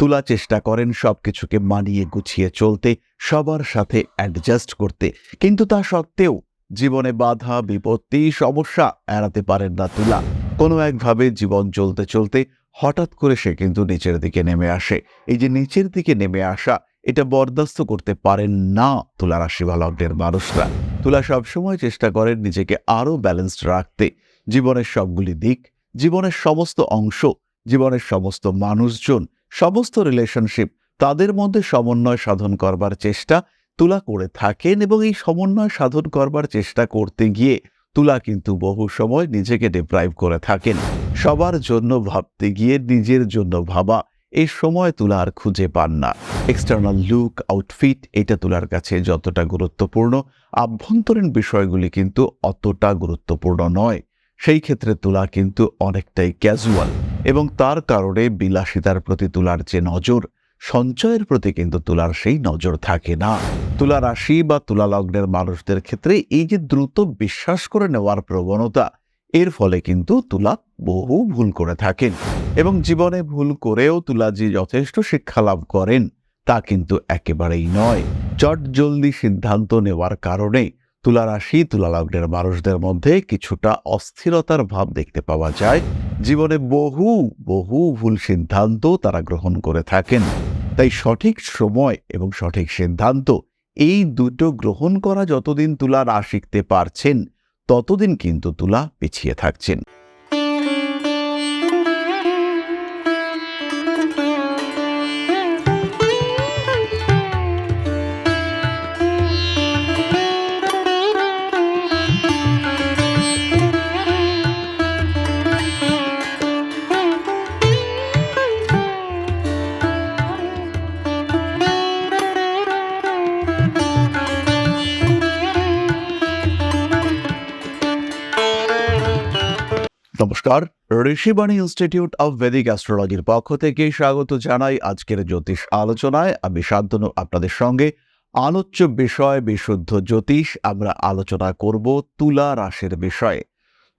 তুলা চেষ্টা করেন সবকিছুকে মানিয়ে গুছিয়ে চলতে, সবার সাথে অ্যাডজাস্ট করতে। কিন্তু তা সত্ত্বেও জীবনে বাধা, বিপত্তি, সমস্যা এড়াতে পারেন না তুলা। কোনো একভাবে জীবন চলতে চলতে হঠাৎ করে সে কিন্তু নিচের দিকে নেমে আসে। এই যে নিচের দিকে নেমে আসা, এটা বরদাস্ত করতে পারেন না তুলা রাশি বা লগ্নের মানুষরা। তুলা সবসময় চেষ্টা করেন নিজেকে আরও ব্যালেন্সড রাখতে। জীবনের সবগুলি দিক, জীবনের সমস্ত অংশ, জীবনের সমস্ত মানুষজন সমস্ত রিলেশনশিপ তাদের মধ্যে সমন্বয় সাধন করবার চেষ্টা তুলা করে থাকেন এবং এই সমন্বয় সাধন করবার চেষ্টা করতে গিয়ে তুলা কিন্তু বহু সময় নিজেকে ডিপ্রাইভ করে থাকেন। সবার জন্য ভাবতে গিয়ে নিজের জন্য ভাবা এই সময় তুলা আর খুঁজে পান না। এক্সটার্নাল লুক আউটফিট এটা তুলার কাছে যতটা গুরুত্বপূর্ণ। আভ্যন্তরীণ বিষয়গুলি কিন্তু অতটা গুরুত্বপূর্ণ নয়। সেই ক্ষেত্রে তুলা কিন্তু অনেকটাই ক্যাজুয়াল এবং তার কারণে বিলাসিতার প্রতি তুলার যে নজর, সঞ্চয়ের প্রতি কিন্তু তুলার সেই নজর থাকে না। তুলা রাশি বা তুলা লগ্নের মানুষদের ক্ষেত্রে এই যে দ্রুত বিশ্বাস করে নেওয়ার প্রবণতা, এর ফলে কিন্তু তুলা বহু ভুল করে থাকেন এবং জীবনে ভুল করেও তুলা যে যথেষ্ট শিক্ষা লাভ করেন, তা কিন্তু একেবারেই নয়। চট জলদি সিদ্ধান্ত নেওয়ার কারণে তুলা রাশি তুলা লগ্নের মানুষদের মধ্যে কিছুটা অস্থিরতার ভাব দেখতে পাওয়া যায়। জীবনে বহু বহু ভুল সিদ্ধান্ত তারা গ্রহণ করে থাকেন। তাই সঠিক সময় এবং সঠিক সিদ্ধান্ত, এই দুটো গ্রহণ করা যতদিন তুলা না শিখতে পারছেন, ততদিন কিন্তু তুলা পিছিয়ে থাকছেন। নমস্কার। ঋষিবাণী ইনস্টিটিউট অব ভেদিক অ্যাস্ট্রোলজির পক্ষ থেকে স্বাগত জানাই আজকের জ্যোতিষ আলোচনায়। আমি শান্তনু, আপনাদের সঙ্গে আলোচ্য বিষয়, বিশুদ্ধ জ্যোতিষ আমরা আলোচনা করব তুলা রাশির বিষয়ে।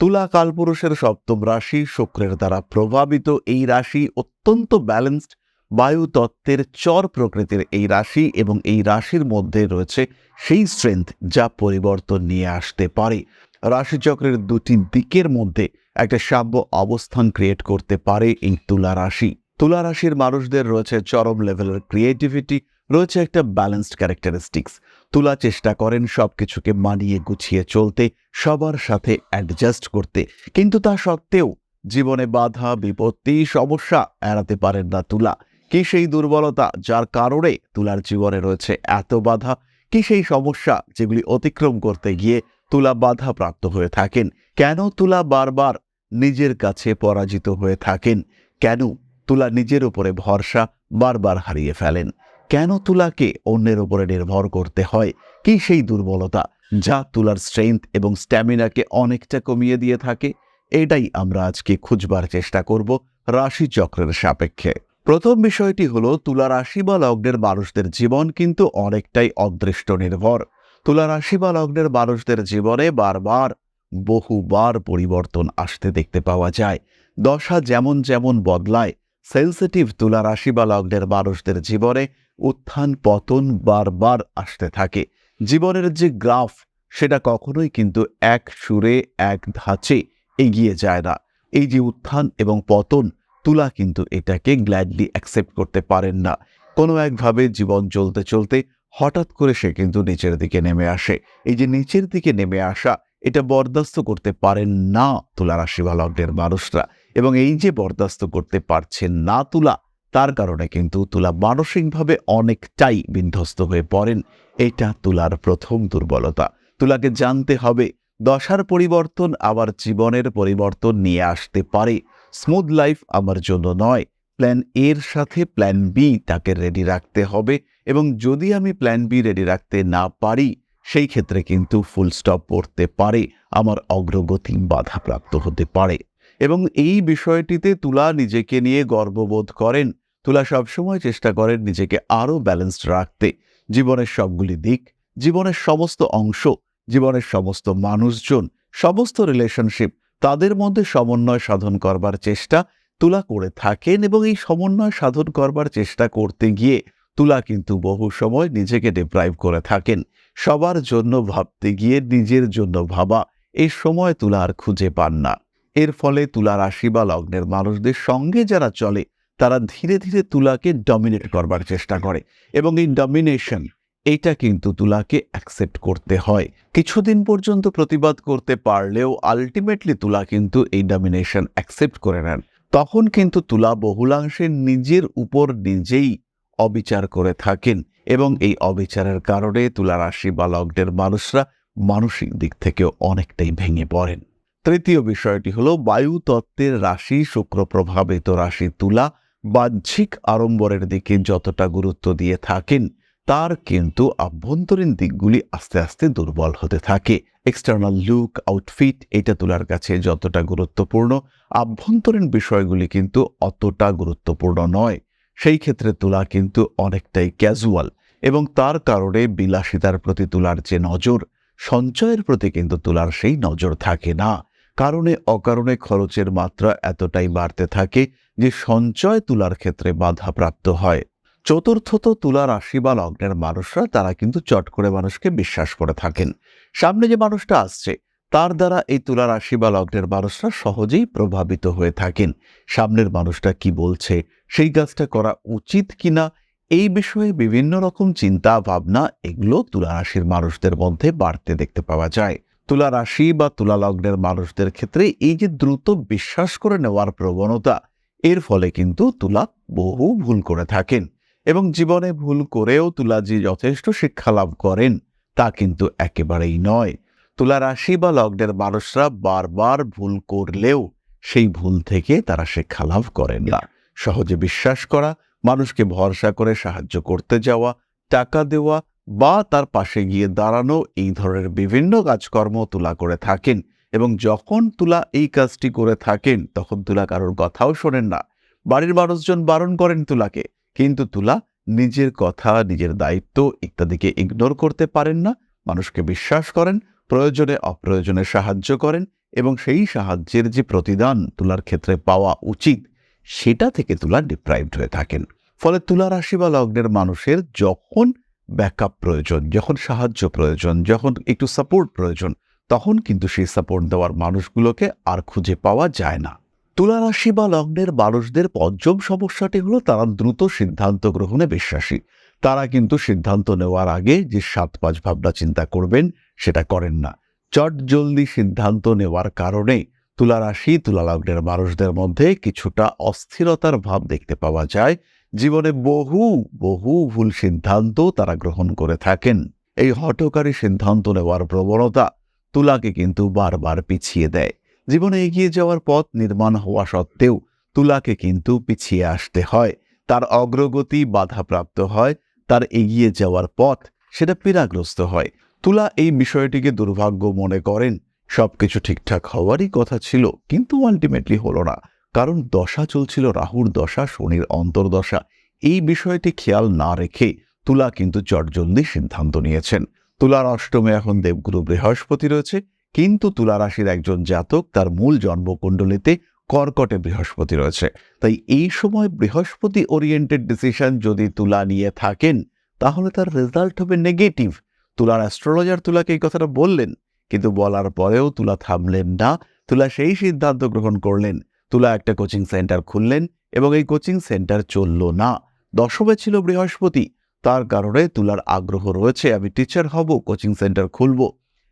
তুলা কালপুরুষের সপ্তম রাশি শুক্রের দ্বারা প্রভাবিত এই রাশি অত্যন্ত ব্যালেন্সড বায়ু তত্ত্বের চর প্রকৃতির এই রাশি এবং এই রাশির মধ্যে রয়েছে সেই স্ট্রেংথ যা পরিবর্তন নিয়ে আসতে পারে। রাশিচক্রের দুটি দিকের মধ্যে একটা সাম্য অবস্থান ক্রিয়েট করতে পারে এই তুলা রাশি। তুলা রাশির মানুষদের রয়েছে চরম লেভেলের ক্রিয়েটিভিটি রয়েছে একটা ব্যালেন্সড ক্যারেক্টারিস্টিক্স তুলা চেষ্টা করেন সবকিছুকে মানিয়ে গুছিয়ে চলতে, সবার সাথে অ্যাডজাস্ট করতে। কিন্তু তা সত্ত্বেও জীবনে বাধা, বিপত্তি, সমস্যা এড়াতে পারেন না তুলা। কি সেই দুর্বলতা যার কারণে তুলার জীবনে রয়েছে এত বাধা? কি সেই সমস্যা যেগুলি অতিক্রম করতে গিয়ে তুলা বাধা প্রাপ্ত হয়ে থাকেন। কেন তুলা বারবার নিজের কাছে পরাজিত হয়ে থাকেন? কেন তুলা নিজের উপরে ভরসা বারবার হারিয়ে ফেলেন? কেন তুলাকে অন্যের উপরে নির্ভর করতে হয়? কি সেই দুর্বলতা যা তুলার স্ট্রেংথ এবং স্ট্যামিনাকে অনেকটা কমিয়ে দিয়ে থাকে? এটাই আমরা আজকে খুঁজবার চেষ্টা করব রাশি চক্রের সাপেক্ষে। প্রথম বিষয়টি হলো, তুলা রাশি বা লগ্নের মানুষদের জীবন কিন্তু অনেকটাই অদৃষ্ট নির্ভর তুলা রাশি বা লগ্নের মানুষদের জীবনে বারবার, বহুবার পরিবর্তন আসতে দেখতে পাওয়া যায়। দশা যেমন যেমন বদলায়, সেন্সিটিভ তুলা রাশি বা লগ্নের মানুষদের জীবনে উত্থান পতন বারবার আসতে থাকে। জীবনের যে গ্রাফ, সেটা কখনোই কিন্তু এক সুরে, এক ধাঁচে এগিয়ে যায় না। এই যে উত্থান এবং পতন, তুলা কিন্তু এটাকে গ্ল্যাডলি অ্যাকসেপ্ট করতে পারেন না। কোনো একভাবে জীবন চলতে চলতে হঠাৎ করে সে কিন্তু নিচের দিকে নেমে আসে। এই যে নিচের দিকে নেমে আসা, এটা বরদাস্ত করতে পারেন না তুলা রাশি বা লগ্নের মানুষরা। এবং এই যে বরদাস্ত করতে পারছেন না তুলা, তার কারণে কিন্তু তুলা মানসিকভাবে অনেকটাই বিধ্বস্ত হয়ে পড়েন। এটা তুলার প্রথম দুর্বলতা। তুলাকে জানতে হবে, দশার পরিবর্তন আবার জীবনের পরিবর্তন নিয়ে আসতে পারে। স্মুথ লাইফ আমার জন্য নয় প্ল্যান এর সাথে প্ল্যান বি তাকে রেডি রাখতে হবে এবং যদি আমি প্ল্যান বি রেডি রাখতে না পারি, সেই ক্ষেত্রে কিন্তু ফুল স্টপ পড়তে পারে, আমার অগ্রগতি বাধাপ্রাপ্ত হতে পারে। এবং এই বিষয়টিতে তুলা নিজেকে নিয়ে গর্ববোধ করেন। তুলা সবসময় চেষ্টা করেন নিজেকে আরও ব্যালেন্সড রাখতে। জীবনের সবগুলি দিক, জীবনের সমস্ত অংশ, জীবনের সমস্ত মানুষজন, সমস্ত রিলেশনশিপ তাদের মধ্যে সমন্বয় সাধন করবার চেষ্টা তুলা করে থাকেন এবং এই সমন্বয় সাধন করবার চেষ্টা করতে গিয়ে তুলা কিন্তু বহু সময় নিজেকে ডিপ্রাইভ করে থাকেন। সবার জন্য ভাবতে গিয়ে নিজের জন্য ভাবা এই সময় তুলা আর খুঁজে পান না। এর ফলে তুলা রাশি বা লগ্নের মানুষদের সঙ্গে যারা চলে, তারা ধীরে ধীরে তুলাকে ডমিনেট করবার চেষ্টা করে এবং এই ডমিনেশন এইটা কিন্তু তুলাকে অ্যাকসেপ্ট করতে হয়। কিছুদিন পর্যন্ত প্রতিবাদ করতে পারলেও আলটিমেটলি তুলা কিন্তু এই ডমিনেশন অ্যাকসেপ্ট করে নেন। তখন কিন্তু তুলা বহুলাংশে নিজের উপর নিজেই অবিচার করে থাকেন এবং এই অবিচারের কারণে তুলা রাশি বা লগ্নের মানুষরা মানসিক দিক থেকেও অনেকটাই ভেঙে পড়েন। তৃতীয় বিষয়টি হলো বায়ু তত্ত্বের রাশি, শুক্র প্রভাবিত রাশি তুলা বাহ্যিক আড়ম্বরের দিকে যতটা গুরুত্ব দিয়ে থাকেন তার কিন্তু আভ্যন্তরীণ দিকগুলি আস্তে আস্তে দুর্বল হতে থাকে। এক্সটার্নাল লুক আউটফিট এটা তোলার কাছে যতটা গুরুত্বপূর্ণ। আভ্যন্তরীণ বিষয়গুলি কিন্তু অতটা গুরুত্বপূর্ণ নয়। সেই ক্ষেত্রে তোলা কিন্তু অনেকটাই ক্যাজুয়াল এবং তার কারণে বিলাসিতার প্রতি তোলার যে নজর, সঞ্চয়ের প্রতি কিন্তু তোলার সেই নজর থাকে না। কারণে অকারণে খরচের মাত্রা এতটাই বাড়তে থাকে যে সঞ্চয় তুলার ক্ষেত্রে বাধাপ্রাপ্ত হয়। চতুর্থত তুলা রাশি বা লগ্নের মানুষরা তারা কিন্তু চট করে মানুষকে বিশ্বাস করে থাকেন। সামনে যে মানুষটা আসছে, তার দ্বারা এই তুলা রাশি বা লগ্নের মানুষরা সহজেই প্রভাবিত হয়ে থাকেন। সামনের মানুষটা কি বলছে, সেই কাজটা করা উচিত কিনা, এই বিষয়ে বিভিন্ন রকম চিন্তা, ভাবনা, এগুলো তুলা রাশির মানুষদের মধ্যে বাড়তে দেখতে পাওয়া যায়। তুলা রাশি বা তুলা লগ্নের মানুষদের ক্ষেত্রে এই যে দ্রুত বিশ্বাস করে নেওয়ার প্রবণতা, এর ফলে কিন্তু তুলা বহু ভুল করে থাকেন। এবং জীবনে ভুল করেও তুলাজি যথেষ্ট শিক্ষা লাভ করেন, তা কিন্তু একেবারেই নয়। তুলা রাশি বা লগ্নের মানুষরা বারবার ভুল করলেও সেই ভুল থেকে তারা শিক্ষা লাভ করেন না। সহজে বিশ্বাস করা, মানুষকে ভরসা করে সাহায্য করতে যাওয়া, টাকা দেওয়া বা তার পাশে গিয়ে দাঁড়ানো, এই ধরনের বিভিন্ন কাজকর্ম তুলা করে থাকেন এবং যখন তুলা এই কাজটি করে থাকেন, তখন তুলা কারোর কথাও শোনেন না। বাড়ির মানুষজন বারণ করেন তুলাকে কিন্তু তুলা নিজের কথা, নিজের দায়িত্ব ইত্যাদিকে ইগনোর করতে পারেন না। মানুষকে বিশ্বাস করেন, প্রয়োজনে অপ্রয়োজনে সাহায্য করেন এবং সেই সাহায্যের যে প্রতিদান তুলার ক্ষেত্রে পাওয়া উচিত, সেটা থেকে তুলা ডিপ্রাইভড হয়ে থাকেন। ফলে তুলা রাশি বা লগ্নের মানুষের যখন ব্যাকআপ প্রয়োজন, যখন সাহায্য প্রয়োজন, যখন একটু সাপোর্ট প্রয়োজন, তখন কিন্তু সেই সাপোর্ট দেওয়ার মানুষগুলোকে আর খুঁজে পাওয়া যায় না। তুলা রাশি বা লগ্নের মানুষদের পঞ্চম সমস্যাটি হলো তারা দ্রুত সিদ্ধান্ত গ্রহণে বিশ্বাসী। তারা কিন্তু সিদ্ধান্ত নেওয়ার আগে যে সাত পাঁচ ভাবনা চিন্তা করবেন, সেটা করেন না। চট জলদি সিদ্ধান্ত নেওয়ার কারণে তুলা রাশি, তুলা লগ্নের মানুষদের মধ্যে কিছুটা অস্থিরতার ভাব দেখতে পাওয়া যায়। জীবনে বহু বহু ভুল সিদ্ধান্ত তারা গ্রহণ করে থাকেন। এই হটকারী সিদ্ধান্ত নেওয়ার প্রবণতা তুলাকে কিন্তু বারবার পিছিয়ে দেয়। জীবনে এগিয়ে যাওয়ার পথ নির্মাণ হওয়া সত্ত্বেও তুলাকে কিন্তু পিছিয়ে আসতে হয়। তার অগ্রগতি বাধাপ্রাপ্ত হয়, তার এগিয়ে যাওয়ার পথ সেটা পীড়াগ্রস্ত হয়। তুলা এই বিষয়টিকে দুর্ভাগ্য মনে করেন, সবকিছু ঠিকঠাক হওয়ারই কথা ছিল, কিন্তু আলটিমেটলি হলো না। কারণ দশা চলছিল রাহুর দশা, শনির অন্তর্দশা। এই বিষয়টি খেয়াল না রেখে তুলা কিন্তু চটজলদি সিদ্ধান্ত নিয়েছেন। তুলার অষ্টমে এখন দেবগুরু বৃহস্পতি রয়েছে কিন্তু তুলা রাশির একজন জাতক তার মূল জন্মকুণ্ডলিতে কর্কটে বৃহস্পতি রয়েছে। তাই এই সময় বৃহস্পতি ওরিয়েন্টেড ডিসিশন যদি তুলা নিয়ে থাকেন, তাহলে তার রেজাল্ট হবে নেগেটিভ তুলার অ্যাস্ট্রোলজার তুলাকে এই কথাটা বললেন, কিন্তু বলার পরেও তুলা থামলেন না। তুলা সেই সিদ্ধান্ত গ্রহণ করলেন। তুলা একটা কোচিং সেন্টার খুললেন এবং এই কোচিং সেন্টার চলল না। দশমে ছিল বৃহস্পতি, তার কারণে তুলার আগ্রহ রয়েছে, আমি টিচার হব কোচিং সেন্টার খুলব।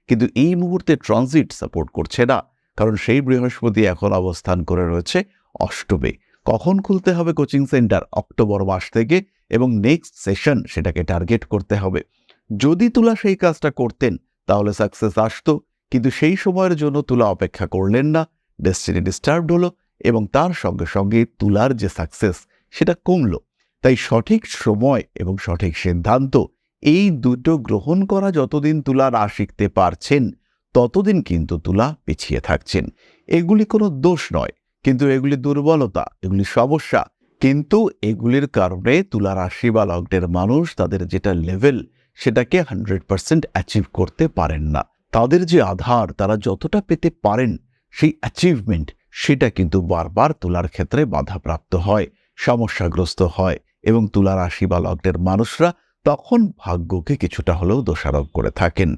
কিন্তু এই মুহূর্তে ট্রানজিট সাপোর্ট করছে না, কারণ সেই বৃহস্পতি এখন অবস্থান করে রয়েছে অষ্টমে। কখন খুলতে হবে কোচিং সেন্টার? অক্টোবর মাস থেকে এবং নেক্সট সেশন সেটাকে টার্গেট করতে হবে। যদি তুলা সেই কাজটা করতেন, তাহলে সাকসেস আসতো, কিন্তু সেই সময়ের জন্য তুলা অপেক্ষা করলেন না, ডেস্টিনি ডিস্টার্বড হলো এবং তার সঙ্গে সঙ্গে তুলার যে সাকসেস সেটা কমল। তাই সঠিক সময় এবং সঠিক সিদ্ধান্ত এই দুটো গ্রহণ করা যতদিন তুলা না শিখতে পারছেন, ততদিন কিন্তু তুলা পিছিয়ে থাকছেন। এগুলি কোনো দোষ নয়, কিন্তু এগুলি দুর্বলতা, এগুলি সমস্যা। কিন্তু এগুলির কারণে তুলা রাশি বা লগ্নের মানুষ তাদের যেটা লেভেল সেটাকে হান্ড্রেড পার্সেন্ট অ্যাচিভ করতে পারেন না। তাদের যে আধার, তারা যতটা পেতে পারেন সেই অ্যাচিভমেন্ট সেটা কিন্তু বারবার তুলার ক্ষেত্রে বাধাপ্রাপ্ত হয়, সমস্যাগ্রস্ত হয় এবং তুলা রাশি বা লগ্নের মানুষরা তখন ভাগ্যকে কিছুটা হলেও দোষারোপ করে থাকেন।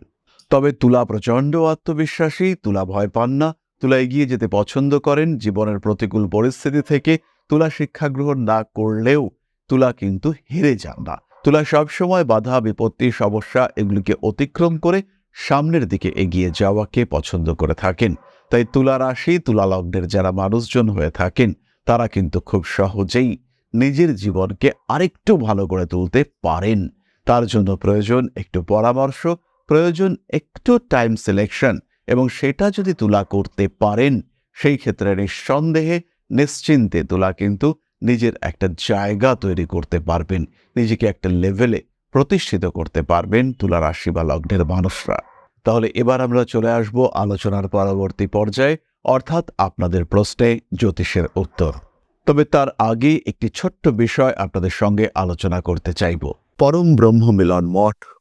তবে তুলা প্রচণ্ড আত্মবিশ্বাসী, তুলা ভয় পান না। তুলা এগিয়ে যেতে পছন্দ করেন, জীবনের প্রতিকূল পরিস্থিতি থেকে তুলা শিক্ষা গ্রহণ না করলেও তুলা কিন্তু হেরে যান না। তুলা সবসময় বাধা, বিপত্তি, সমস্যা এগুলিকে অতিক্রম করে সামনের দিকে এগিয়ে যাওয়াকে পছন্দ করে থাকেন। তাই তুলা রাশি, তুলা লগ্নের যারা মানুষজন হয়ে থাকেন, তারা কিন্তু খুব সহজেই নিজের জীবনকে আরেকটু ভালো করে তুলতে পারেন। তার জন্য প্রয়োজন একটু পরামর্শ, প্রয়োজন একটু টাইম সিলেকশন এবং সেটা যদি তুলা করতে পারেন, সেই ক্ষেত্রে নিঃসন্দেহে, নিশ্চিন্তে তুলা কিন্তু নিজের একটা জায়গা তৈরি করতে পারবেন, নিজেকে একটা লেভেলে প্রতিষ্ঠিত করতে পারবেন তুলা রাশি বা লগ্নের মানুষরা। তাহলে এবার আমরা চলে আসব আলোচনার পরবর্তী পর্যায়ে, অর্থাৎ আপনাদের প্রশ্নে জ্যোতিষের উত্তর। তবে তার আগে একটি ছোট্ট বিষয় আপনাদের সঙ্গে আলোচনা করতে চাইব। পরম ব্রহ্ম মিলন মঠ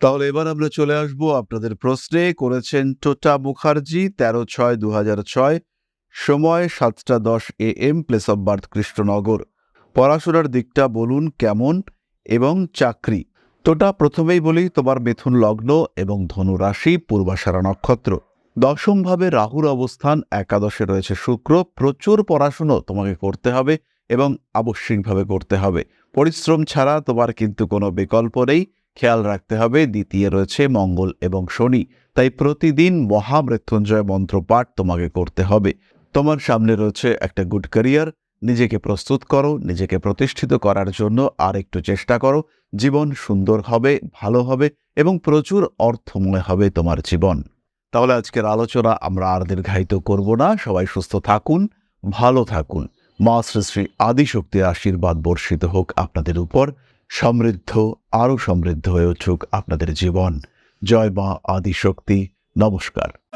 তাহলে এবার আমরা চলে আসব আপনাদের প্রশ্নে। করেছেন টোটা মুখার্জি, তেরো ছয় দু ছয়, সময় সাতটা দশ A M place of birth Krishnanagar. পড়াশোনার দিকটা বলুন কেমন এবং চাকরি? টোটা প্রথমেই বলি, তোমার মিথুন লগ্ন এবং ধনু রাশি পূর্বাশারা নক্ষত্র। দশমভাবে রাহুর অবস্থান, একাদশে রয়েছে শুক্র। প্রচুর পড়াশুনো তোমাকে করতে হবে এবং আবশ্যিকভাবে করতে হবে। পরিশ্রম ছাড়া তোমার কিন্তু কোনো বিকল্প নেই। খেয়াল রাখতে হবে, দ্বিতীয় রয়েছে মঙ্গল এবং শনি। তাই প্রতিদিন মহামৃত্যুঞ্জয় মন্ত্র পাঠ তোমাকে করতে হবে। তোমার সামনে রয়েছে একটা গুড ক্যারিয়ার নিজেকে প্রস্তুত করো, নিজেকে প্রতিষ্ঠিত করার জন্য আর একটু চেষ্টা করো। জীবন সুন্দর হবে, ভালো হবে এবং প্রচুর অর্থময় হবে তোমার জীবন। তাহলে আজকের আলোচনা আমরা আর দীর্ঘায়িত করব না। সবাই সুস্থ থাকুন, ভালো থাকুন। মা শ্রী শ্রী আদিশক্তির আশীর্বাদ বর্ষিত হোক আপনাদের উপর। সমৃদ্ধ আরও সমৃদ্ধ হয়ে উঠুক আপনাদের জীবন। জয় মা আদিশক্তি। নমস্কার।